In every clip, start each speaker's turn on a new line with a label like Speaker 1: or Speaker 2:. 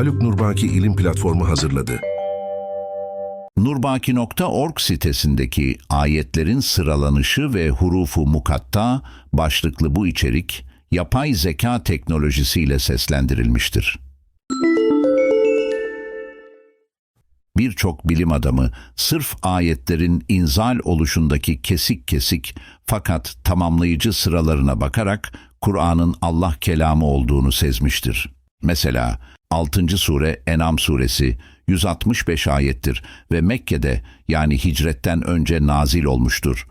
Speaker 1: Haluk Nurbaki İlim Platformu hazırladı.
Speaker 2: Nurbaki.org sitesindeki ayetlerin sıralanışı ve hurufu mukatta başlıklı bu içerik yapay zeka teknolojisiyle seslendirilmiştir. Birçok bilim adamı sırf ayetlerin inzal oluşundaki kesik kesik fakat tamamlayıcı sıralarına bakarak Kur'an'ın Allah kelamı olduğunu sezmiştir. Mesela 6. sure Enam suresi 165 ayettir ve Mekke'de yani hicretten önce nazil olmuştur.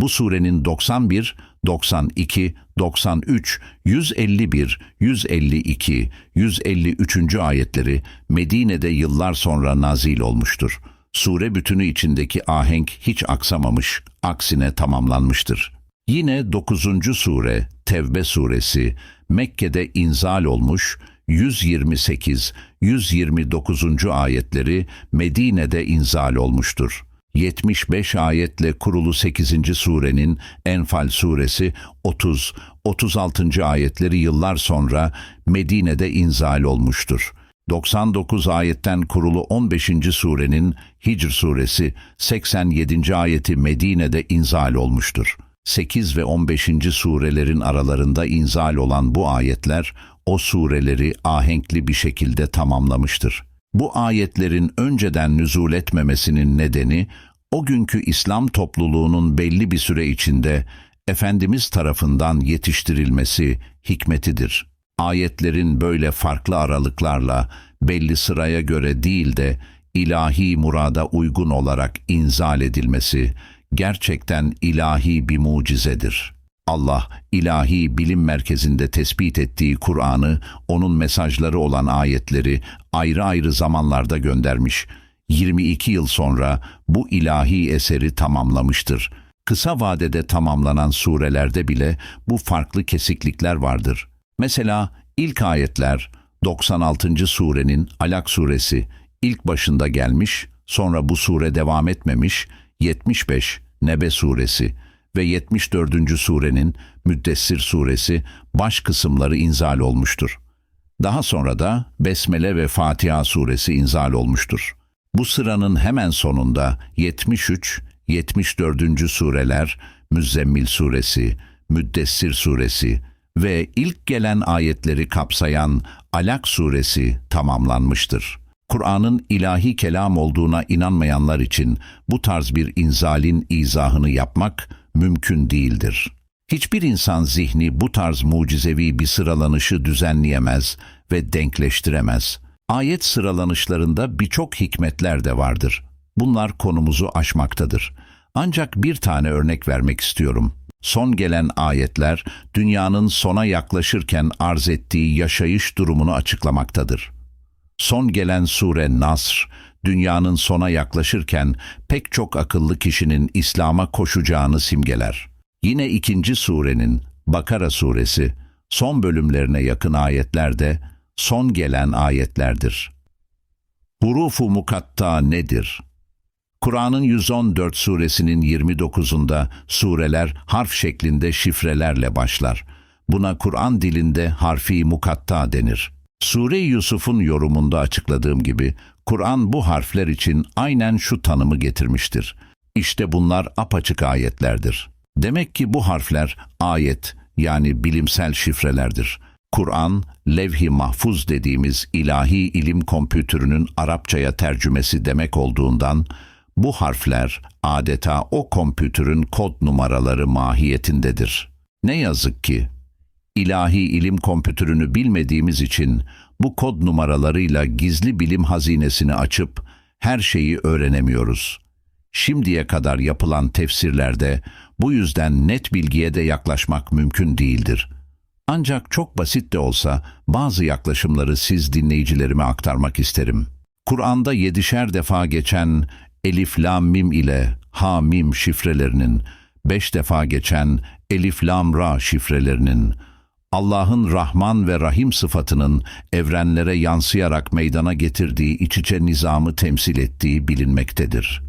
Speaker 2: Bu surenin 91, 92, 93, 151, 152, 153. ayetleri Medine'de yıllar sonra nazil olmuştur. Sure bütünü içindeki ahenk hiç aksamamış, aksine tamamlanmıştır. Yine 9. sure Tevbe suresi Mekke'de inzal olmuş, 128, 129. ayetleri Medine'de inzal olmuştur. 75 ayetle kurulu 8. surenin Enfal suresi 30, 36. ayetleri yıllar sonra Medine'de inzal olmuştur. 99 ayetten kurulu 15. surenin Hicr suresi 87. ayeti Medine'de inzal olmuştur. 8 ve 15. surelerin aralarında inzal olan bu ayetler o sureleri ahenkli bir şekilde tamamlamıştır. Bu ayetlerin önceden nüzul etmemesinin nedeni o günkü İslam topluluğunun belli bir süre içinde Efendimiz tarafından yetiştirilmesi hikmetidir. Ayetlerin böyle farklı aralıklarla belli sıraya göre değil de ilahi murada uygun olarak inzal edilmesi gerçekten ilahi bir mucizedir. Allah, ilahi bilim merkezinde tespit ettiği Kur'an'ı, onun mesajları olan ayetleri ayrı ayrı zamanlarda göndermiş. 22 yıl sonra bu ilahi eseri tamamlamıştır. Kısa vadede tamamlanan surelerde bile bu farklı kesiklikler vardır. Mesela ilk ayetler 96. surenin Alak suresi ilk başında gelmiş, sonra bu sure devam etmemiş, 75 Nebe suresi ve 74. surenin Müddessir suresi baş kısımları inzal olmuştur. Daha sonra da Besmele ve Fatiha suresi inzal olmuştur. Bu sıranın hemen sonunda 73, 74. sureler Müzzemmil suresi, Müddessir suresi ve ilk gelen ayetleri kapsayan Alak suresi tamamlanmıştır. Kur'an'ın ilahi kelam olduğuna inanmayanlar için bu tarz bir inzalin izahını yapmak mümkün değildir. Hiçbir insan zihni bu tarz mucizevi bir sıralanışı düzenleyemez ve denkleştiremez. Ayet sıralanışlarında birçok hikmetler de vardır. Bunlar konumuzu aşmaktadır. Ancak bir tane örnek vermek istiyorum. Son gelen ayetler dünyanın sona yaklaşırken arz ettiği yaşayış durumunu açıklamaktadır. Son gelen sure Nasr, dünyanın sona yaklaşırken pek çok akıllı kişinin İslam'a koşacağını simgeler. Yine ikinci surenin Bakara suresi, son bölümlerine yakın ayetlerde son gelen ayetlerdir. Hurufu mukatta nedir? Kur'an'ın 114 suresinin 29'unda sureler harf şeklinde şifrelerle başlar. Buna Kur'an dilinde harfi mukatta denir. Sure Yusuf'un yorumunda açıkladığım gibi Kur'an bu harfler için aynen şu tanımı getirmiştir. İşte bunlar apaçık ayetlerdir. Demek ki bu harfler ayet yani bilimsel şifrelerdir. Kur'an, levh-i mahfuz dediğimiz ilahi ilim kompütürünün Arapçaya tercümesi demek olduğundan bu harfler adeta o kompütürün kod numaraları mahiyetindedir. Ne yazık ki ilahi ilim kompütürünü bilmediğimiz için bu kod numaralarıyla gizli bilim hazinesini açıp her şeyi öğrenemiyoruz. Şimdiye kadar yapılan tefsirlerde bu yüzden net bilgiye de yaklaşmak mümkün değildir. Ancak çok basit de olsa bazı yaklaşımları siz dinleyicilerime aktarmak isterim. Kur'an'da yedişer defa geçen Elif Lam Mim ile Ha Mim şifrelerinin, beş defa geçen Elif Lam Ra şifrelerinin, Allah'ın Rahman ve Rahim sıfatının evrenlere yansıyarak meydana getirdiği iç içe nizamı temsil ettiği bilinmektedir.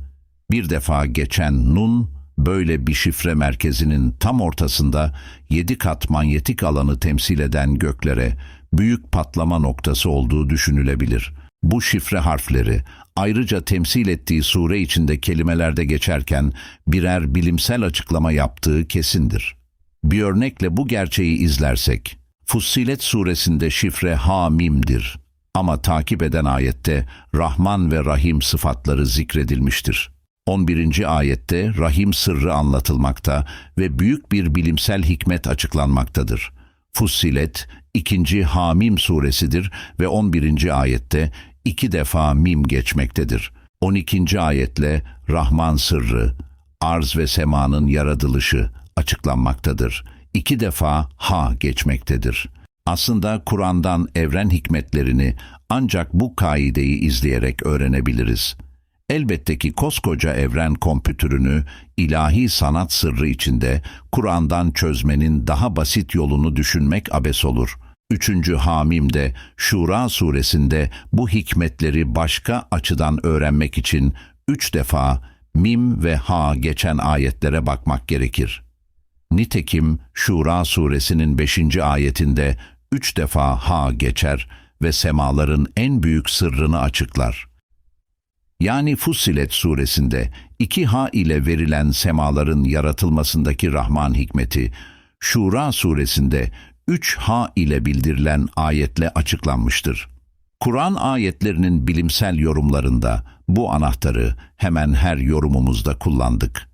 Speaker 2: Bir defa geçen Nun, böyle bir şifre merkezinin tam ortasında yedi kat manyetik alanı temsil eden göklere büyük patlama noktası olduğu düşünülebilir. Bu şifre harfleri ayrıca temsil ettiği sure içinde kelimelerde geçerken birer bilimsel açıklama yaptığı kesindir. Bir örnekle bu gerçeği izlersek, Fussilet suresinde şifre Hamim'dir ama takip eden ayette Rahman ve Rahim sıfatları zikredilmiştir. 11. ayette Rahim sırrı anlatılmakta ve büyük bir bilimsel hikmet açıklanmaktadır. Fussilet, 2. Hamim suresidir ve 11. ayette iki defa mim geçmektedir. 12. ayetle Rahman sırrı, arz ve semanın yaratılışı açıklanmaktadır. İki defa ha geçmektedir. Aslında Kur'an'dan evren hikmetlerini ancak bu kaideyi izleyerek öğrenebiliriz. Elbette ki koskoca evren kompütürünü ilahi sanat sırrı içinde Kur'an'dan çözmenin daha basit yolunu düşünmek abes olur. Üçüncü Hamim'de Şura suresinde bu hikmetleri başka açıdan öğrenmek için üç defa mim ve ha geçen ayetlere bakmak gerekir. Nitekim Şura suresinin 5. ayetinde üç defa ha geçer ve semaların en büyük sırrını açıklar. Yani Fussilet suresinde iki ha ile verilen semaların yaratılmasındaki Rahman hikmeti, Şura suresinde üç ha ile bildirilen ayetle açıklanmıştır. Kur'an ayetlerinin bilimsel yorumlarında bu anahtarı hemen her yorumumuzda kullandık.